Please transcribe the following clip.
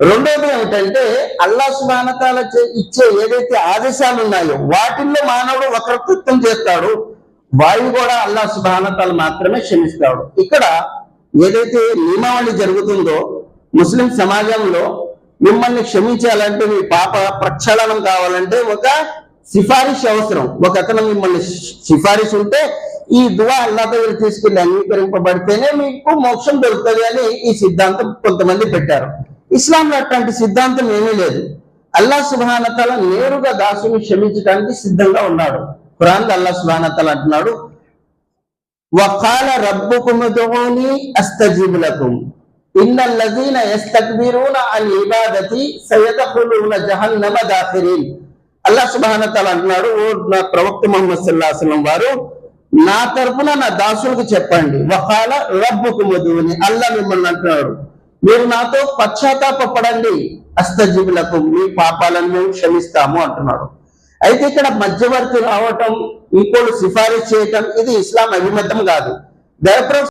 రెండోది ఏమిటంటే అల్లా సుమానతాల ఇచ్చే ఏదైతే ఆదేశాలు ఉన్నాయో వాటిల్లో మానవుడు వక్రకృత్యం చేస్తాడు. వాయువు కూడా అల్లా సుభానతాలు మాత్రమే క్షమిస్తాడు. ఇక్కడ ఏదైతే నియమావళి జరుగుతుందో ముస్లిం సమాజంలో మిమ్మల్ని క్షమించాలంటే మీ పాప ప్రక్షాళనం కావాలంటే ఒక సిఫారిష్ అవసరం. ఒక అతను మిమ్మల్ని సిఫారిష్ ఉంటే ఈ దువా అల్లా దగ్గర తీసుకెళ్ళి అంగీకరింపబడితేనే మీకు మోక్షం దొరుకుతుంది అని ఈ సిద్ధాంతం కొంతమంది పెట్టారు. ఇస్లాంలో అట్లాంటి సిద్ధాంతం ఏమీ లేదు. అల్లా సుభానతల నేరుగా దాసుని క్షమించడానికి సిద్ధంగా ఉన్నాడు. ఖురాన్ అల్లా సుభానతల అంటున్నాడు వకాల రబ్బుకుమ్ ఉదుఊని అస్తజీబ్ లకుమ్. అన్ ఇబాదతి సయదఖులూన జహన్నమ దాఖిరీన్. అంటున్నాడు ఓ నా ప్రవక్త ముహమ్మద్ సల్లాహం వారు నా తరపున నా దాసులకు చెప్పండి. వకాల రబ్బుకుమ్ ఉదుఊని అల్లా మిమ్మల్ని అంటున్నాడు. మీరు నాతో పశ్చాత్తాపడండి అస్తజీవులకు మీ పాపాలను మేము క్షమిస్తాము అంటున్నాడు. అయితే ఇక్కడ మధ్యవర్తి రావటం ఇంకోళ్ళు సిఫారసు చేయటం ఇది ఇస్లాం అభిమతం కాదు. దయప్రభు